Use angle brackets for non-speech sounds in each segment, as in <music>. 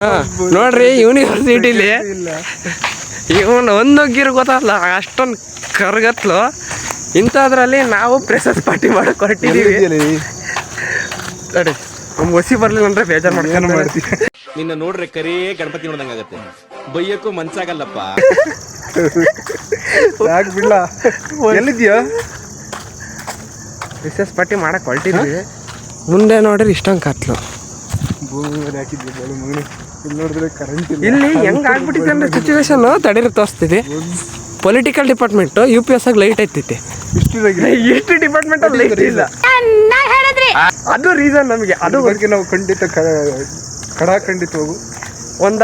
ಹಾ, ನೋಡ್ರಿ <laughs> ಯೂನಿವರ್ಸಿಟಿಲಿ ಇವನು ಒಂದೊಗ್ಗಿರು ಗೊತ್ತಲ್ಲ ಅಷ್ಟೊಂದು ಕರ್ಗತ್ಲು. ಇಂಥದ್ರಲ್ಲಿ ನಾವು ಪ್ರೆಸಸ್ ಪಾರ್ಟಿ ಮಾಡಕ್ ಹೊರಟಿದೀವಿ ನೋಡಿ ನಮ್ಗೆ ಒಸಿ ಬರ್ಲಿಲ್ಲ ಅಂದ್ರೆ ಬೇಜಾರು ಮಾಡ್ಕೊಂಡು ಮಾಡ್ತೀವಿ ನಿನ್ನ ನೋಡ್ರೆ ಕರೇ ಗಣಪತಿ ನೋಡ್ದಂಗಾಗತ್ತೆ ಬೈಯಕ್ಕೂ ಮನ್ಸಾಗಲ್ಲಪ್ಪ. ಯಾಕೆ ಬಿಡ್ಲ ಎಲ್ಲಿದ್ಯಾ ಪ್ರೆಸಸ್ ಪಾರ್ಟಿ ಮಾಡಕ್ ಹೊರಟಿದ್ವಿ ಮುಂದೆ ನೋಡ್ರಿ ಇಷ್ಟೊಂದು ಕತ್ಲು. ಭೂಮಿ ಮೇಲೆ ಹಾಕಿದ್ವಿ ಮಗನೇ. ಇಲ್ಲಿ. ಹೆಂಗ್ ಆಗ್ಬಿಟ್ಟಿದೆ ಅಂದ್ರೆ ಸಿಚುವೇಶನ್ ತಡೀರಿ ತೋರಿಸ್ತಿದೆ political department U P S ಆಗಿ ಲೈಟ್ ಐತಿತ್ತೆ ಇಷ್ಟಿದಾಗಿದೆ ಎಷ್ಟು ಡಿಪಾರ್ಟ್ಮೆಂಟ್ ಅಲ್ಲಿ ಲೈಟ್ ಇಲ್ಲ. ಅದು ರೀಸನ್ ನಮಗೆ ಅದು ಬಗ್ಗೆ ನಾವು ಖಂಡಿತ ಕಡಾ ಖಂಡಿತ ಹೋಗು. ಒಂದ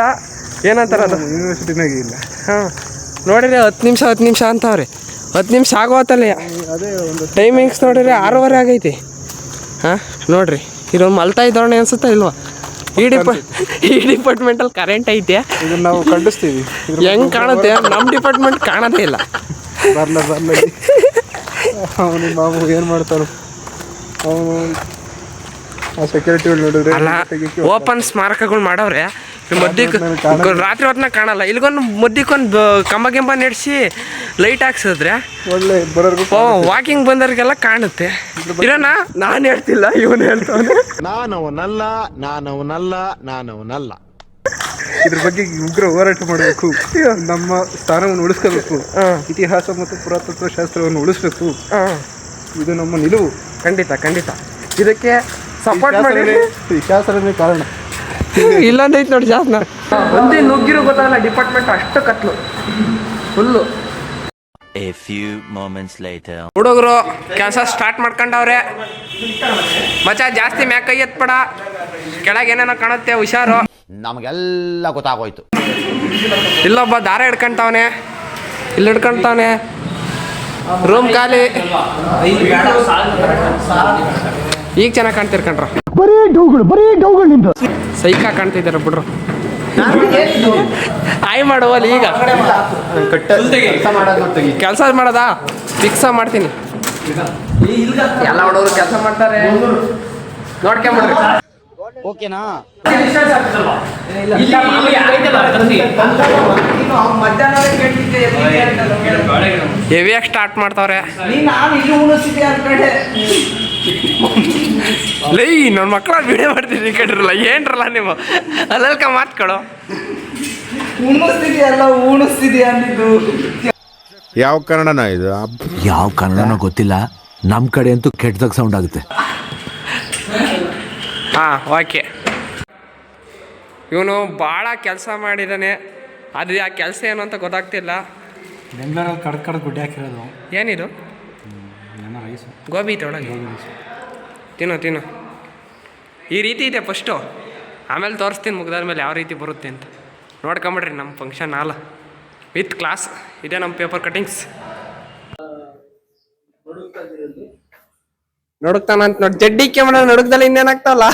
ಏನಂತಾರ ಅದು? ಯೂನಿವರ್ಸಿಟಿನಾಗೆ ಇಲ್ಲ. ಹಾಂ. ನೋಡಿರಿ ಹತ್ತು ನಿಮಿಷ ಹತ್ತು ನಿಮಿಷ ಅಂತವ್ರಿ. ಹತ್ತು ನಿಮಿಷ ಆಗೋತಲ್ಲ ಅದೇ ಒಂದು ಟೈಮಿಂಗ್ಸ್ ನೋಡಿರಿ ಆರೂವರೆ ಆಗೈತಿ. ಹಾಂ ನೋಡ್ರಿ ಇದೊಂದು ಮಲ್ತಾ ಇದ್ದವಣೆ ಅನ್ಸುತ್ತಾ ಇಲ್ವಾ? ಈ ಡಿಪಾರ್ಟ್ ಈ ಡಿಪಾರ್ಟ್ಮೆಂಟಲ್ಲಿ ಕರೆಂಟ್ ಐತೆ. ಇದನ್ನ ನಾವು ಖಂಡಿಸ್ತೀವಿ. ಹೆಂಗೆ ಕಾಣುತ್ತೆ? ನಮ್ಮ ಡಿಪಾರ್ಟ್ಮೆಂಟ್ ಕಾಣದೇ ಇಲ್ಲ. ಬರಲ ಬರಲ ಅವನು ಮಾವು ಏನು ಮಾಡ್ತಾರೆ ಅವನು ಆ ಸೆಕ್ಯೂರಿಟಿಗಳು ನೋಡಿದ್ರೆ ಓಪನ್ ಸ್ಮಾರಕಗಳು ಮಾಡವ್ರೆ. ಮದ್ದಿಕ್ ಹೊತ್ನಲ್ಲಿ ರಾತ್ರಿ ಹೊತ್ನಾಗ ಕಾಣಲ್ಲ. ಇಲ್ಲಿಗೊಂದು ಮದ್ದಿಕ್ಕೊಂದು ಕಂಬ ಗಿಂಬ ನೆಡ್ಸಿ ಲೈಟ್ ಹಾಕ್ಸಿದ್ರೆ ಒಳ್ಳೆ ವಾಕಿಂಗ್ ಬಂದವ್ರಿಗೆಲ್ಲ ಕಾಣುತ್ತೆ. ಇರೋಣ ನಾನು ಹೇಳ್ತಿಲ್ಲ ಇವನು ಹೇಳ್ತಾನೆ ನಾನವನಲ್ಲ ನಾನವನಲ್ಲ ನಾನವನಲ್ಲ. ಇದ್ರ ಬಗ್ಗೆ ಉಗ್ರ ಹೋರಾಟ ಮಾಡಬೇಕು. ನಮ್ಮ ಸ್ಥಾನವನ್ನು ಉಳಿಸ್ಕೋಬೇಕು. ಇತಿಹಾಸ ಮತ್ತು ಪುರಾತತ್ವ ಶಾಸ್ತ್ರವನ್ನು ಉಳಿಸ್ಬೇಕು. ಇದು ನಮ್ಮ ನಿಲುವು. ಖಂಡಿತ ಖಂಡಿತ. ಇದಕ್ಕೆ ಸಪೋರ್ಟ್ ಮಾಡಿ. ಈ ಶಾಸ್ತ್ರನೇ ಕಾರಣ. <laughs> ಇಲ್ಲೊಂದೈತೆ ನೋಡಿ ಜಾಸ್ನ ಒಂದೇ ನುಗ್ಗಿರೋ ಗೊತ್ತಾಗಲ್ಲ ಡಿಪಾರ್ಟ್ಮೆಂಟ್ ಅಷ್ಟು ಕತ್ಲು. Full A few moments later. ಹುಡುಗರು ಕೆಲಸ ಸ್ಟಾರ್ಟ್ ಮಾಡ್ಕೊಂಡವ್ರೆ. ಮಚ ಜಾಸ್ತಿ ಮ್ಯಾಕ್ ಕೈ ಎತ್ಬೇಡ. ಕೆಳಗೆ ಏನೇನೋ ಕಾಣುತ್ತೆ ಹುಷಾರು. ನಮಗೆಲ್ಲ ಗೊತ್ತಾಗೋಯ್ತು. ಇಲ್ಲೊಬ್ಬ ದಾರ ಹಿಡ್ಕೊಂತವನೆ. ಇಲ್ಲಿ ಹಿಡ್ಕೊಂತವನೆ. ರೂಮ್ ಖಾಲಿ. ಈಗ ಚೆನ್ನಾಗಿ ಕಾಣ್ತಿರ್ಕಂಡ್ರ. ಸೈಕ ಕಾಣ್ತಿದ್ದಾರೆ ಬಿಡ್ರು ಆಯ್ ಮಾಡುವಲ್ಲಿ ಈಗ ಕೆಲಸ ಮಾಡೋದಾ ಫಿಕ್ಸ ಮಾಡ್ತೀನಿ ಎಲ್ಲ ಹುಡುಗರು ಕೆಲಸ ಮಾಡ್ತಾರೆ ನೋಡ್ಕೊಂಬಿಡ್ರಿ ಓಕೆನಾ ಹೆವಿಯಾಗಿ ಸ್ಟಾರ್ಟ್ ಮಾಡ್ತಾವ್ರೆ ಲೈ ನನ್ನ ಮಕ್ಕಳ ವಿಡಿಯೋ ಮಾಡ್ತೀನಿ ಕಟ್ಟಿರಲ್ಲ ಏನ್ರಲ್ಲ ನೀವು? ಅಲ್ಲಲ್ಕ ಮಾತ್ಕೊಡು ಯಾವ ಕನ್ನಡನ ಇದು? ಯಾವ ಕನ್ನಡನೋ ಗೊತ್ತಿಲ್ಲ. ನಮ್ಮ ಕಡೆ ಅಂತೂ ಕೆಟ್ಟದಾಗ ಸೌಂಡ್ ಆಗುತ್ತೆ. ಹಾಂ ಓಕೆ. ಇವನು ಭಾಳ ಕೆಲಸ ಮಾಡಿದ್ದಾನೆ ಅದು ಆ ಕೆಲಸ ಏನು ಅಂತ ಗೊತ್ತಾಗ್ತಿಲ್ಲ. ಬೆಂಗಳೂರಲ್ಲಿ ಕಡ್ಕಡ್ ಗುಡ್ಡೆ ಹಾಕಿರೋದು. ಏನಿದು? ಏನೋ ರೈಸು ಗೋಬಿ ಐತೆ ಒಳಗೆ. ತಿನ್ನು ತಿನ್ನು. ಈ ರೀತಿ ಇದೆ ಫಸ್ಟು ಆಮೇಲೆ ತೋರಿಸ್ತೀನಿ ಮುಗ್ದಾದ ಮೇಲೆ ಯಾವ ರೀತಿ ಬರುತ್ತೆ ಅಂತ. ನೋಡ್ಕೊಂಬಿಡ್ರಿ, ನಮ್ಮ ಫಂಕ್ಷನ್ ಹಾಲ ವಿತ್ ಕ್ಲಾಸ್ ಇದೆ ನಮ್ಮ ಪೇಪರ್ ಕಟಿಂಗ್ಸ್ ನೋಡುತ್ತಾನಂತ ನೋಡಿ. ಜಡ್ಡಿ ಕ್ಯಾಮ್ರಾ ನಡುಕ್ದಲ್ಲಿ ಇನ್ನೇನಾಗ್ತಾವಲ್ಲ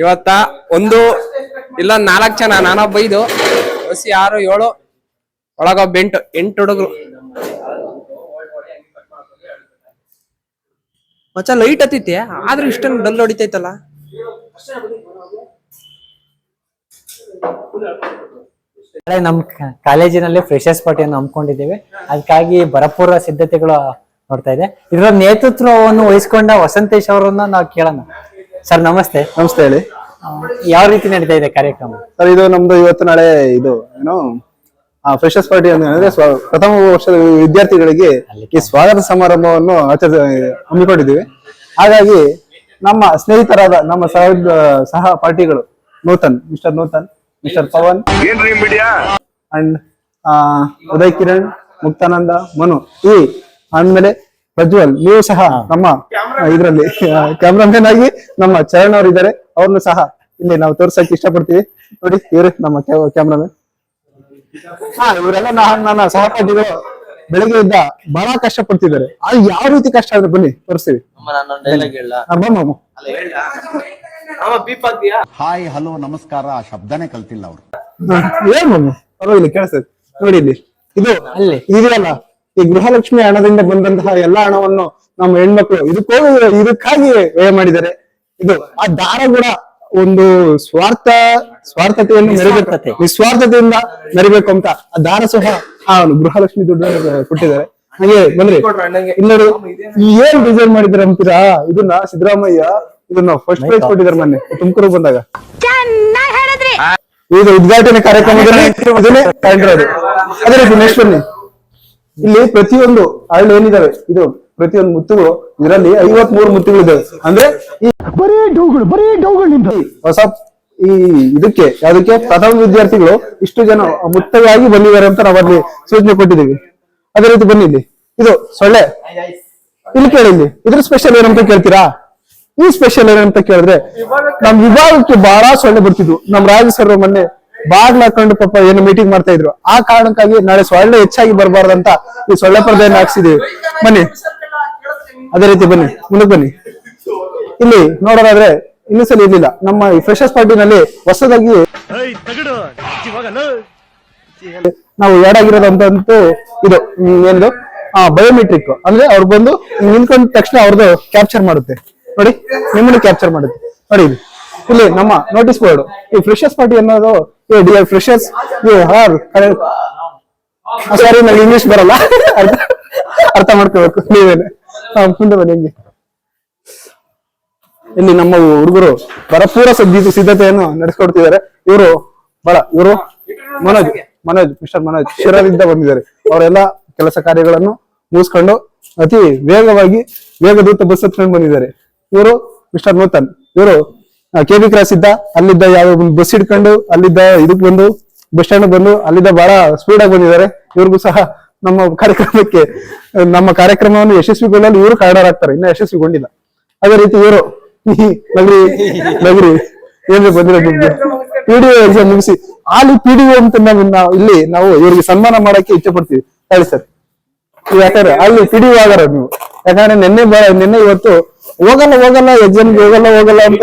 ಇವತ್ತ ಒಂದು, ಇಲ್ಲ ನಾಲ್ಕು ಜನ, ನಾನೊಬ್ಬ ಐದು, ಹಸಿ ಆರು, ಏಳು. ಒಳಗೊಬ್ಬ ಬೆಂಟು ಎಂಟು ಹುಡುಗರು. ಮಚ್ಚ ಲೈಟ್ ಹತ್ತೈತಿ. ಆದ್ರೂ ಇಷ್ಟೊಂದು ಡಲ್ ಹೊಡಿತೈತಲ್ಲ. ನಮ್ ಕಾಲೇಜಿನಲ್ಲಿ ಫ್ರೆಶರ್ಸ್ ಪಾರ್ಟಿಯನ್ನು ಹಮ್ಮಿಕೊಂಡಿದ್ದೇವೆ. ಅದಕ್ಕಾಗಿ ಬರಪೂರ್ವ ಸಿದ್ಧತೆಗಳು ನೋಡ್ತಾ ಇದೆ. ಇದರ ನೇತೃತ್ವವನ್ನು ವಹಿಸಿಕೊಂಡ ವಸಂತೇಶ್ ಅವರನ್ನ ನಾವು ಕೇಳೋಣ. ಸರ್ ನಮಸ್ತೆ. ನಮಸ್ತೆ ಹೇಳಿ. ಯಾವ ರೀತಿ ನಡೀತಾ ಇದೆ ಕಾರ್ಯಕ್ರಮ? ಸರ್ ಇದು ನಮ್ದು ಇವತ್ತು ನಾಳೆ ಇದು ಏನು ಫ್ರೆಶರ್ಸ್ ಪಾರ್ಟಿ ಅಂದ್ರೆ ಪ್ರಥಮ ವರ್ಷದ ವಿದ್ಯಾರ್ಥಿಗಳಿಗೆ ಈ ಸ್ವಾಗತ ಸಮಾರಂಭವನ್ನು ಆಚರಿಸ ಹಮ್ಮಿಕೊಂಡಿದ್ದೀವಿ. ಹಾಗಾಗಿ ನಮ್ಮ ಸ್ನೇಹಿತರಾದ ನಮ್ಮ ಸಹ ಸಹ ಪಾರ್ಟಿಗಳು Nutan mister Nutan mister Pavan and Uday Kiran Muktananda Manu ಈ ಆದ್ಮೇಲೆ ಪ್ರಜ್ವಲ್ ನೀವು ಸಹ ನಮ್ಮ ಇದರಲ್ಲಿ ಕ್ಯಾಮ್ರಾಮನ್ ಆಗಿ ನಮ್ಮ ಚರಣ್ ಅವರು ಇದ್ದಾರೆ ಅವ್ರನ್ನು ಸಹ ಇಲ್ಲಿ ನಾವು ತೋರಿಸಕ್ಕೆ ಇಷ್ಟಪಡ್ತೀವಿ. ನೋಡಿ ಇವರು ನಮ್ಮ ಕ್ಯಾಮ್ರಾಮನ್. ಹಾ ಇವರೆಲ್ಲ ನಾ- ನನ್ನ ಸಹಪಾಠಿಗಳು ಇದ್ದ ಬಹಳ ಕಷ್ಟ ಪಡ್ತಿದ್ದಾರೆ ಅದು ಯಾವ ರೀತಿ ಕಷ್ಟ ಆದ್ರೆ ಬನ್ನಿ ತೋರಿಸ್ತೀವಿ. ಹಾಯ್ ಹಲೋ ನಮಸ್ಕಾರ. ಆ ಶಬ್ದನೇ ಕಲ್ತಿಲ್ಲ ಅವರು. ಏನು ಮಮ್ಮ? ಪರವಾಗಿಲ್ಲ ಕೇಳಿಸ್ತದೆ ನೋಡಿ ಇಲ್ಲಿ. ಇದು ಅಲ್ಲಿ. ಇದೆಯಲ್ಲ ಈ ಗೃಹಲಕ್ಷ್ಮಿ ಹಣದಿಂದ ಬಂದಂತಹ ಎಲ್ಲಾ ಹಣವನ್ನು ನಮ್ಮ ಹೆಣ್ಮಕ್ಳು ಇದಕ್ಕೋ ಇದಕ್ಕಾಗಿ ವ್ಯಯ ಮಾಡಿದ್ದಾರೆ. ಇದು ಆ ದಾರ ಕೂಡ ಒಂದು ಸ್ವಾರ್ಥ ಸ್ವಾರ್ಥತೆಯನ್ನು ಮೆರಿಬೇಕು ನಿಸ್ವಾರ್ಥತೆ. ನಿಸ್ವಾರ್ಥತೆಯಿಂದ ಮೆರಿಬೇಕು ಅಂತ ಆ ದಾರ ಸಹ ಆ ಒಂದು ಗೃಹಲಕ್ಷ್ಮಿ ದುಡ್ಡು ಕೊಟ್ಟಿದ್ದಾರೆ. ಹಾಗೆ ಬಂದ್ರಿ ಇನ್ನೊಂದು ಏನ್ ಡಿಸೈನ್ ಮಾಡಿದಾರೆ ಅಂತೀರಾ? ಇದನ್ನ ಸಿದ್ದರಾಮಯ್ಯ ಇದನ್ನ ಫಸ್ಟ್ ಪ್ರೈಸ್ ಕೊಟ್ಟಿದ್ದಾರೆ ಮೊನ್ನೆ. ತುಮಕೂರು ಬಂದಾಗ. ಇದು ಉದ್ಘಾಟನೆ ಕಾರ್ಯಕ್ರಮದಲ್ಲಿ ಅದೇ ರೀತಿ ನೆಕ್ಸ್ಟ್ ಬನ್ನಿ. ಇಲ್ಲಿ ಪ್ರತಿಯೊಂದು ಹಳ್ಳಿ ಏನಿದಾವೆ ಇದು ಪ್ರತಿಯೊಂದು ಮುತ್ತುಗಳು ಇದರಲ್ಲಿ ಐವತ್ ಮೂರು ಮುತ್ತುಗಳಿದೆ. ಅಂದ್ರೆ ಈ ಬರೀ ಡೌಗಳು ಬರೀ ಡೌಗಳು ಹೊಸ ಈ ಇದಕ್ಕೆ ಅದಕ್ಕೆ ಪ್ರಥಮ ವಿದ್ಯಾರ್ಥಿಗಳು ಇಷ್ಟು ಜನ ಮುತ್ತವಾಗಿ ಬಂದಿದ್ದಾರೆ ಅಂತ ನಾವು ಅಲ್ಲಿ ಸೂಚನೆ ಕೊಟ್ಟಿದ್ದೀವಿ. ಅದೇ ರೀತಿ ಬನ್ನಿ ಇಲ್ಲಿ. ಇದು ಸೊಳ್ಳೆ. ಇಲ್ಲಿ ಕೇಳಿ ಇಲ್ಲಿ. ಇದ್ರ ಸ್ಪೆಷಲ್ ಏನಂತ ಕೇಳ್ತೀರಾ? ಈ ಸ್ಪೆಷಲ್ ಏನಂತ ಕೇಳಿದ್ರೆ ನಮ್ ವಿಭಾಗಕ್ಕೆ ಬಹಳ ಸೊಳ್ಳೆ ಬರ್ತಿದ್ವು. ನಮ್ ರಾಜ ಸರ್ ಮೊನ್ನೆ ಬಾಗ್ಲ ಹಾಕೊಂಡು ಪಾಪ ಏನು ಮೀಟಿಂಗ್ ಮಾಡ್ತಾ ಇದ್ರು. ಆ ಕಾರಣಕ್ಕಾಗಿ ನಾಳೆ ಸೊಳ್ಳೆ ಹೆಚ್ಚಾಗಿ ಬರಬಾರ್ದಂತ ಈ ಸೊಳ್ಳೆ ಪರದೆಯನ್ನು ಹಾಕ್ಸಿದೀವಿ ಬನ್ನಿ. ಅದೇ ರೀತಿ ಬನ್ನಿ ಮುಂದಕ್ಕೆ ಬನ್ನಿ. ಇಲ್ಲಿ ನೋಡೋದಾದ್ರೆ ಇನ್ನೂ ಸಲ ಇರ್ಲಿಲ್ಲ. ನಮ್ಮ ಈ ಫ್ರೆಶರ್ಸ್ ಪಾರ್ಟಿನಲ್ಲಿ ಹೊಸದಾಗಿ ನಾವು ಯಾಡ್ ಆಗಿರೋದಂತೂ ಇದು ಏನಿದು? ಆ ಬಯೋಮೆಟ್ರಿಕ್ ಅಂದ್ರೆ ಅವ್ರು ಬಂದು ನಿಂತ್ಕೊಂಡ ತಕ್ಷಣ ಅವ್ರದ್ದು ಕ್ಯಾಪ್ಚರ್ ಮಾಡುತ್ತೆ. ನೋಡಿ ನಿಮ್ಮನ್ನು ಕ್ಯಾಪ್ಚರ್ ಮಾಡುತ್ತೆ. ನೋಡಿ ಇಲ್ಲಿ. ಇಲ್ಲಿ ನಮ್ಮ ನೋಟಿಸ್ ಬೋರ್ಡ್ ಈ ಫ್ರೆಶರ್ಸ್ ಪಾರ್ಟಿ ಅನ್ನೋದು dear freshers you are sorry ನನಗೆ ಇಂಗ್ಲಿಷ್ ಬರಲ್ಲ. ಅರ್ಥ ಅರ್ಥ ಮಾಡ್ಕೋಬೇಕು. ನೀವೇನೆ. ಮುಂದೆ ಬನ್ನಿ, ಹಂಗೆ. ಇಲ್ಲಿ ನಮ್ಮ ಹುಡುಗರು ಭರಪೂರ ಸದ್ಯ ಸಿದ್ಧತೆಯನ್ನು ನಡೆಸ್ಕೊಡ್ತಿದ್ದಾರೆ. ಇವರು, ಬಹಳ, ಇವರು ಮನೋಜ್ ಮನೋಜ್, ಮಿಸ್ಟರ್ ಮನೋಜ್, ಶಿರದಿಂದ ಬಂದಿದ್ದಾರೆ. ಅವರೆಲ್ಲ ಕೆಲಸ ಕಾರ್ಯಗಳನ್ನು ಮುಗಿಸ್ಕೊಂಡು ಅತಿ ವೇಗವಾಗಿ ವೇಗದೂತ ಬಸ್ ಹತ್ಕೊಂಡು ಬಂದಿದ್ದಾರೆ. ಇವರು ಮಿಸ್ಟರ್ ನೂತನ್. ಇವರು ಕೆ ಬಿ ಕ್ರಾಸ್ ಇದ್ದ, ಅಲ್ಲಿದ್ದ ಯಾವ ಬಸ್ ಹಿಡ್ಕೊಂಡು ಅಲ್ಲಿದ್ದ ಇದಕ್ ಬಂದು, ಬಸ್ ಸ್ಟ್ಯಾಂಡ್ ಬಂದು, ಅಲ್ಲಿದ್ದ ಬಹಳ ಸ್ಪೀಡ್ ಆಗಿ ಬಂದಿದ್ದಾರೆ. ಇವ್ರಿಗೂ ಸಹ ನಮ್ಮ ಕಾರ್ಯಕ್ರಮಕ್ಕೆ, ನಮ್ಮ ಕಾರ್ಯಕ್ರಮವನ್ನು ಯಶಸ್ವಿಗೊಳ್ಳಲು ಇವರು ಕಾರಣರಾಗ್ತಾರೆ. ಇನ್ನ ಯಶಸ್ವಿಗೊಂಡಿಲ್ಲ. ಅದೇ ರೀತಿ ಇವರು <laughs> ನಗರಿ ನಗರಿ ಏನ್ರಿ ಬಂದಿರೋ ನಿಮ್ಗೆ ಪಿಡಿಒ ಎಕ್ಸಾಮ್ ಮುಗಿಸಿ ಅಲ್ಲಿ ಪಿಡಿಒ ಅಂತ ನಾವು ಇಲ್ಲಿ ನಾವು ಇವರಿಗೆ ಸನ್ಮಾನ ಮಾಡಕ್ಕೆ ಇಚ್ಛೆ ಪಡ್ತೀವಿ ಹೇಳಿ ಸರ್. ಯಾಕಂದ್ರೆ ಅಲ್ಲಿ ಪಿಡಿಒ ಆಗರ ನೀವು. ಯಾಕಂದ್ರೆ ನಿನ್ನೆ ನಿನ್ನೆ ಇವತ್ತು ಹೋಗಲ್ಲ ಹೋಗಲ್ಲ ಎಕ್ಸಾಮ್ ಹೋಗಲ್ಲ ಹೋಗಲ್ಲ ಅಂತ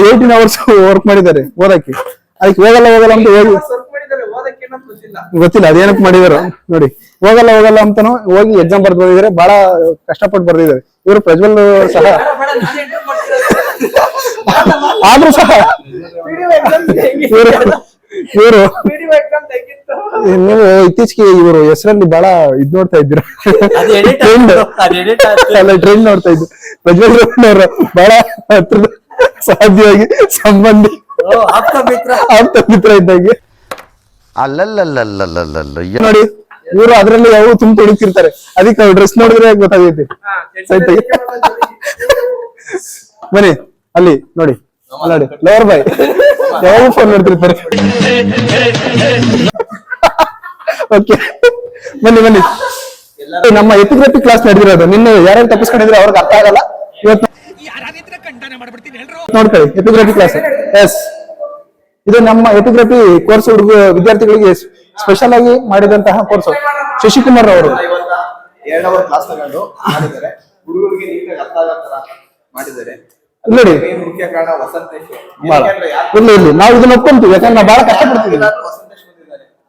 ಏಯ್ಟೀನ್ ಅವರ್ಸ್ ವರ್ಕ್ ಮಾಡಿದ್ದಾರೆ, ಓದಕ್ಕೆ. ಅದಕ್ಕೆ ಹೋಗಲ್ಲ ಹೋಗಲ್ಲ ಅಂತ ಹೋಗಿ ಗೊತ್ತಿಲ್ಲ ಅದೇನಕ್ಕೆ ಮಾಡಿದಾರೋ ನೋಡಿ. ಹೋಗಲ್ಲ ಹೋಗಲ್ಲ ಅಂತಾನು ಹೋಗಿ ಎಕ್ಸಾಮ್ ಬರ್ದು ಬಂದಿದ್ದಾರೆ ಬಹಳ ಕಷ್ಟಪಟ್ಟು ಬರ್ದಿದ್ದಾರೆ. ಇವರು ಪ್ರಜ್ವಲ್ ಸಹ ಆದ್ರೂ ಸಹ ಇವರು ಇವರು ನೀವು ಇತ್ತೀಚೆಗೆ ಇವರು ಹೆಸರಲ್ಲಿ ಬಹಳ ಇದ್ ನೋಡ್ತಾ ಇದ್ರು ಟ್ರೆಂಡ್ ಅಲ್ಲ ಟ್ರೆಂಡ್ ನೋಡ್ತಾ ಇದ್ರು ಪ್ರಜ್ವಲ್ ಅವರು ಬಹಳ ಹತ್ರದ ಸಾಧ್ಯವಾಗಿ ಸಂಬಂಧಿ ಆಪ್ತ ಮಿತ್ರ ಇದ್ದಂಗೆ. ಅಲ್ಲಲ್ಲಲ್ಲಲ್ಲಲ್ಲಲ್ಲ ನೋಡಿ ಇವರು ಅದ್ರಲ್ಲಿ ಯಾವ ತುಂಬ ಹುಡುಕಿರ್ತಾರೆ ಅದಕ್ಕೆ ಡ್ರೆಸ್ ನೋಡಿದ್ರೆ ಗೊತ್ತಾಗೈತಿ ಬನ್ನಿ ಅಲ್ಲಿ ನೋಡಿ ನೋಡಿ ಲವರ್ ಬಾಯ್ ಯಾವ ಫೋನ್ ನೋಡ್ತಿರ್ತಾರೆ ಓಕೆ ಬನ್ನಿ ಬನ್ನಿ ನಮ್ಮ ಎಪಿಗ್ರಫಿ ಕ್ಲಾಸ್ ನಡೆದಿರೋದು ನಿನ್ನೆ ಯಾರ್ಯಾರು ತಪ್ಪಿಸ್ಕೊಂಡಿದ್ರೆ ಅವ್ರಿಗೆ ಅರ್ಥ ಆಗಲ್ಲ ಇವತ್ತು ನೋಡ್ಕೊಳ್ಳಿ ಎಪಿಗ್ರಫಿ ಕ್ಲಾಸ್ ಎಸ್ ಇದು ನಮ್ಮ ಎಪಿಗ್ರಫಿ ಕೋರ್ಸ್ ಹುಡುಗ ವಿದ್ಯಾರ್ಥಿಗಳಿಗೆ ಸ್ಪೆಷಲ್ ಆಗಿ ಮಾಡಿದಂತಹ ಕೋರ್ಸ್ ಶಶಿಕುಮಾರ್ ಅವರು. ಎರಡ್ ಅವರ್ ಕ್ಲಾಸ್ ತಗೊಂಡು ಮಾಡಿದ್ದಾರೆ. ಹುಡುಗರಿಗೆ ನೀಟಾಗಿ ಅರ್ಥ ಆಗೋ ತರ ಮಾಡಿದ್ದಾರೆ. ನೋಡಿ. ಮುಖ್ಯ ಕಾರಣ ಇರ್ಲಿ ನಾವು ಇದನ್ನ ಒಪ್ಕೊಂತೀವಿ ಯಾಕಂದ್ರೆ ನಾವು ಬಹಳ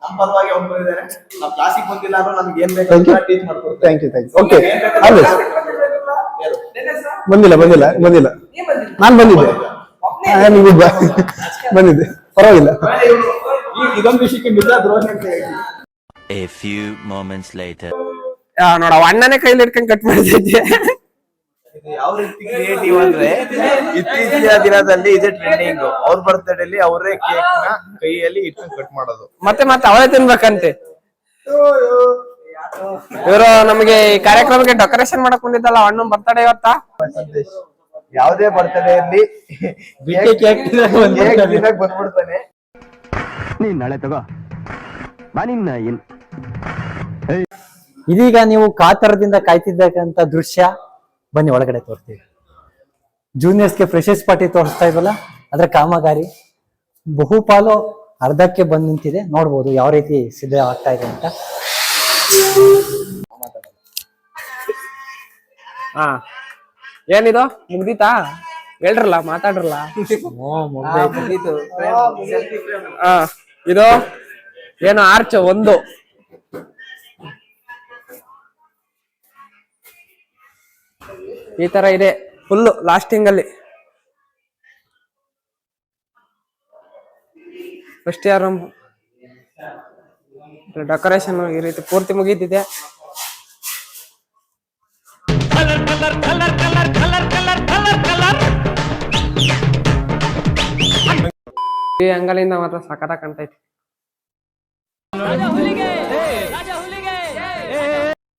ನಮ್ಮ ಪರವಾಗಿ ಅವ್ರು ಬಂದಿದ್ದಾರೆ. ನಾವು ಕ್ಲಾಸಿಗೆ ಬಂದಿಲ್ಲ ಅಂದ್ರೂ ನಮ್ಗೆ ಏನ್ ಬೇಕು you teach thank you thank you okay always ಬಂದಿಲ್ಲ ಬಂದಿಲ್ಲ ಬಂದಿಲ್ಲ. ನಾನ್ ಬಂದಿದ್ದೆ. ಬಂದಿದ್ದೆ. ಪರವಾಗಿಲ್ಲ. ಇದೊಂದು ವಿಷಯಕ್ಕೆ ಮಿತ್ರ ದ್ರೋಹಿ ಅಂತ ಹೇಳ್ತೀವಿ A few moments later. ನೋಡ ಅಣ್ಣನೇ ಕೈಲಿ ಹಿಡ್ಕೊಂಡ್ ಕಟ್ ಮಾಡ್ತಿದ್ದೆ. ಇದು ಯಾವ ರೀತಿ ಕ್ರಿಯೇಟಿವ್ ಅಂದ್ರೆ? ಇತ್ತೀಚಿನ ದಿನದಲ್ಲಿ ಇದೇ ಟ್ರೆಂಡಿಂಗ್ ಅವ್ರ ಅಲ್ಲಿ ಅವರೇ ಕೇಕ್ನ ಕೈಯಲ್ಲಿ ಇಟ್ಕೊಂಡು ಕಟ್ ಮಾಡೋದು. ಮತ್ತೆ ಮತ್ತೆ ಅವಳೇ ತಿನ್ಬೇಕಂತೆ. ಇವರು ನಮಗೆ ಈ ಕಾರ್ಯಕ್ರಮಕ್ಕೆ ಡೆಕೋರೇಷನ್ ಮಾಡಕ್ ಬಂದಿದ್ದಲ್ಲ ಅಣ್ಣನ್ ಬರ್ತಡೇ ಇವತ್ತಾ? ಸಂದೇಶ್ ಯಾವುದೇ ಬರ್ತಡೇ ಇರ್ಲಿ ಕೇಕ್ ಬಾನಿನ್ನ ಏನ್ ಇದೀಗ ನೀವು ಕಾತರದಿಂದ ಕಾಯ್ತಿದ್ದಕ್ಕಂತ ದೃಶ್ಯ ಬನ್ನಿ ಒಳಗಡೆ ತೋರ್ತೀವಿ. ಜೂನಿಯರ್ಸ್ಗೆ ಫ್ರೆಶರ್ಸ್ ಪಾರ್ಟಿ ತೋರಿಸ್ತಾ ಇದ್ವಲ್ಲ ಅದ್ರ ಕಾಮಗಾರಿ ಬಹುಪಾಲು ಅರ್ಧಕ್ಕೆ ಬಂದ್ ನಿಂತಿದೆ. ನೋಡ್ಬೋದು ಯಾವ ರೀತಿ ಸಿದ್ಧ ಆಗ್ತಾ ಇದೆ ಅಂತ. ಹಾ. ಏನಿದು? ಮುಗ್ದಿತಾ? ಹೇಳ್ರಲ್ಲ ಮಾತಾಡ್ರಲ್ಲ? ಆ, ಇದು ಏನು ಆರ್ಚ್ ಒಂದು. ಈ ತರ ಇದೆ. ಫುಲ್ ಲಾಸ್ಟಿಂಗ್ ಅಲ್ಲಿ. ಫಸ್ಟ್ ಇಯರ್ ಡೆಕೋರೇಷನ್ ಈ ರೀತಿ ಪೂರ್ತಿ ಮುಗಿದಿದೆ ಈ ಅಂಗಲಿಂದ ಮಾತ್ರ ಸಖತ ಕಾಣ್ತೈತಿ.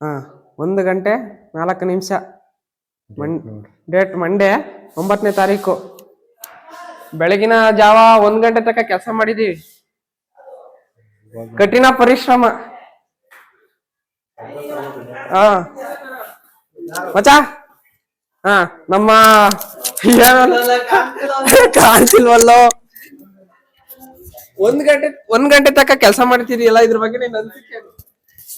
ಹಾ ಒಂದು ಗಂಟೆ ನಾಲ್ಕು ನಿಮಿಷ. ಡೇಟ್ ಮಂಡೇ ಒಂಬತ್ತನೇ ತಾರೀಕು. ಬೆಳಗಿನ ಜಾವ ಒಂದ್ ಗಂಟೆ ತನಕ ಕೆಲಸ ಮಾಡಿದೀವಿ. ಕಠಿಣ ಪರಿಶ್ರಮ. ಹಾ. ಮಚಾ ಹಾ ನಮ್ಮ ಕಾಣ್ತಿಲ್ವಲ್ಲೋ ಒಂದ್ ಗಂಟೆ ಒಂದ್ ಗಂಟೆ ತನಕ ಕೆಲಸ ಮಾಡ್ತಿದೀಯಲ್ಲ ಇದ್ರ ಬಗ್ಗೆ ನೀನ್ ಅನ್ಸಿಕೆ ಏನು?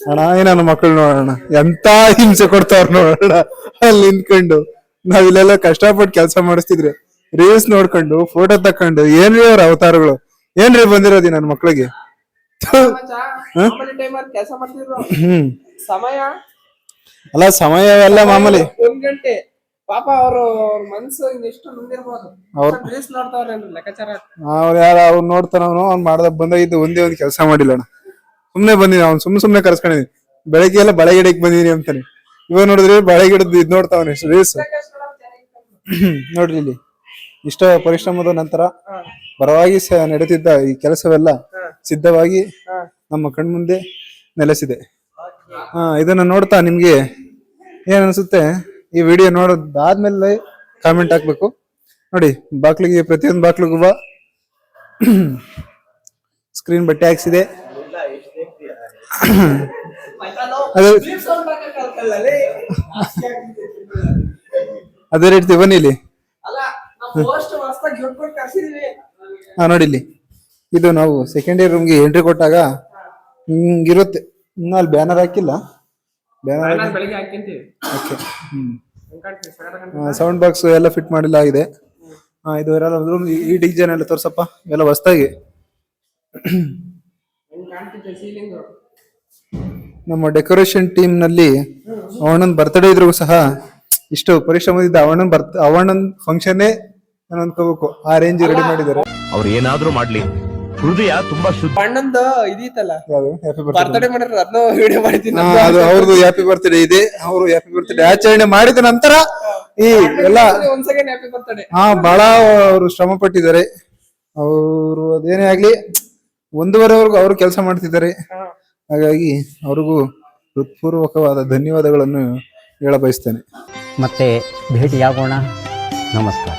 ಅಣ್ಣ ನನ್ನ ಮಕ್ಕಳು ನೋಡೋಣ. ಎಂತ ಹಿಂಸೆ ಕೊಡ್ತಾವ್ರ ನೋಡೋಣ. ಅಲ್ಲಿ ನಿಂತ್ಕೊಂಡು ನಾವ್ ಇಲ್ಲೆಲ್ಲ ಕಷ್ಟಪಟ್ಟು ಕೆಲಸ ಮಾಡಿಸ್ತಿದ್ರೆ ರೀಲ್ಸ್ ನೋಡ್ಕೊಂಡು ಫೋಟೋ ತಕೊಂಡು ಏನ್ರಿ ಅವ್ರ ಅವತಾರಗಳು? ಏನ್ರಿ ಬಂದಿರೋದಿ ನನ್ನ ಮಕ್ಳಿಗೆ? ಹ್ಮ್. ಸಮಯ? ಅಲ್ಲ ಸಮಯ ಎಲ್ಲ ಮಾಮೂಲಿ. ಒಂದ್ ಗಂಟೆ. ಪಾಪ ಅವರು ಮನ್ಸು ಇನ್ನೆಷ್ಟು ಮುಂದಿರ್ಬೋದು ಅವ್ರ್- ರೀಲ್ಸ್ ನೋಡ್ತಾವ್ರೆ ಲೆಕ್ಕಾಚಾರ ಅವ್ರು ಯಾರು ಅವ್ರು ನೋಡ್ತಾನವನು ಅವ್ನು ಮಾಡ್ದ ಬಂದಾಗಿದ್ದು ಒಂದೇ ಒಂದು ಕೆಲಸ ಮಾಡಿಲ್ಲ ಅಣ್ಣ. ಸುಮ್ನೆ ಬಂದಿನಿ ಅವ್ನು ಸುಮ್ನೆ ಸುಮ್ನೆ ಕರ್ಸ್ಕೊಂಡಿದ್ದೀನಿ ಬೆಳಗ್ಗೆ ಎಲ್ಲ ಬಳೆ ಗಿಡಕ್ಕೆ ಬಂದಿನಿ ಅಂತಾನೆ. ಇವಾಗ ನೋಡಿದ್ರೆ ಬಳೆ ಗಿಡದ್ ಇದ್ ನೋಡ್ತಾವನೆ ರೀಲ್ಸ್ <clears throat> ನೋಡ್ರಿ ಇಲ್ಲಿ. ಇಷ್ಟ ಪರಿಶ್ರಮದ ನಂತರ ಪರವಾಗಿ ನಡೆದಿದ್ದ ಈ ಕೆಲಸವೆಲ್ಲ ಸಿದ್ಧವಾಗಿ ನಮ್ಮ ಕಣ್ಮುಂದೆ ನೆಲೆಸಿದೆ. ಇದನ್ನ ನೋಡ್ತಾ ನಿಮ್ಗೆ ಏನ್ ಅನ್ಸುತ್ತೆ ಈ ವಿಡಿಯೋ ನೋಡೋದಾದ್ಮೇಲೆ ಕಾಮೆಂಟ್ ಹಾಕ್ಬೇಕು. ನೋಡಿ ಬಾಕ್ಲಿಗೆ ಪ್ರತಿಯೊಂದು ಬಾಕ್ಲಿಗೂ ಬಾ. <clears throat> ಸ್ಕ್ರೀನ್ ಬಟ್ಟೆ ಹಾಕ್ಸಿದೆ. <clears throat> ಅದೇ <laughs> ರೇಟ್ ಬನ್ನಿ ಇಲ್ಲಿ. ಹಾ ನೋಡಿ ಇಲ್ಲಿ. ಇದು ನಾವು ಸೆಕೆಂಡ್ ಇಯರ್ ರೂಮ್ಗೆ ಎಂಟ್ರಿ ಕೊಟ್ಟಾಗ ಹಿಂಗಿರುತ್ತೆ. ಇನ್ನು ಅಲ್ಲಿ ಬ್ಯಾನರ್ ಹಾಕಿಲ್ಲ. ಬ್ಯಾನರ್ ಬೆಳಿಗ್ಗೆ ಹಾಕಿಂತೀವಿ ಓಕೆ? ಸೌಂಡ್ ಬಾಕ್ಸ್ ಎಲ್ಲ ಫಿಟ್ ಮಾಡಿಲ್ಲ ಆಗಿದೆ ಹಾ ಇದು ಇರಲ್ಲ ರೂಮ್ ಈ ಡಿಸೈನ್ ಎಲ್ಲ ತೋರ್ಸಪ್ಪ. ಎಲ್ಲ ಹೊಸ್ದಾಗಿ. ಸೀಲಿಂಗ್ ನಮ್ಮ ಡೆಕೋರೇಷನ್ ಟೀಮ್ನಲ್ಲಿ ಅವಣ್ಣನ್ ಬರ್ತ್ಡೇ ಇದ್ರು ಸಹ ಇಷ್ಟು ಪರಿಶ್ರಮದಿಂದ ಅವಣ್ಣನ್ ಬರ್ತ ಅವಣ್ಣನ್ ಫಂಕ್ಷನ್ ನಾನು ಅನ್ಕೋಬೇಕು ಆ ರೇಂಜ್ ರೆಡಿ ಮಾಡಿದ್ದಾರೆ. ಅವ್ರು ಏನಾದ್ರೂ ಮಾಡ್ಲಿ. ಹೃದಯ ತುಂಬಾ ಶುದ್ಧ. ಅಣ್ಣಂದ ಇದೀತಲ್ಲ? ಬರ್ತ್ಡೇ ಮಾಡಿರೋ ಅದನ್ನ ವಿಡಿಯೋ ಮಾಡಿದ್ದೀನಿ ಅದು ಅವ್ರದ್ದು ಹ್ಯಾಪಿ ಬರ್ತ್ಡೇ ಇದೆ. ಅವರು ಹ್ಯಾಪಿ ಬರ್ತ್ಡೇ ಆಚರಣೆ ಮಾಡಿದ ನಂತರ ಈ ಎಲ್ಲ ಒಂದ್ ಸೆಕೆಂಡ್ ಹ್ಯಾಪಿ ಬರ್ತಡೇ ಹಾ ಬಹಳ ಅವರು ಶ್ರಮ ಪಟ್ಟಿದ್ದಾರೆ ಅವರು ಅದೇನೇ ಆಗ್ಲಿ ಒಂದೂವರೆವರೆಗೂ ಅವರು ಕೆಲಸ ಮಾಡ್ತಿದ್ದಾರೆ. ಹಾಗಾಗಿ ಅವ್ರಿಗೂ ಹೃತ್ಪೂರ್ವಕವಾದ ಧನ್ಯವಾದಗಳನ್ನು ಹೇಳ ಬಯಸ್ತೇನೆ ಮತ್ತೆ ಭೇಟಿಯಾಗೋಣ. ನಮಸ್ಕಾರ.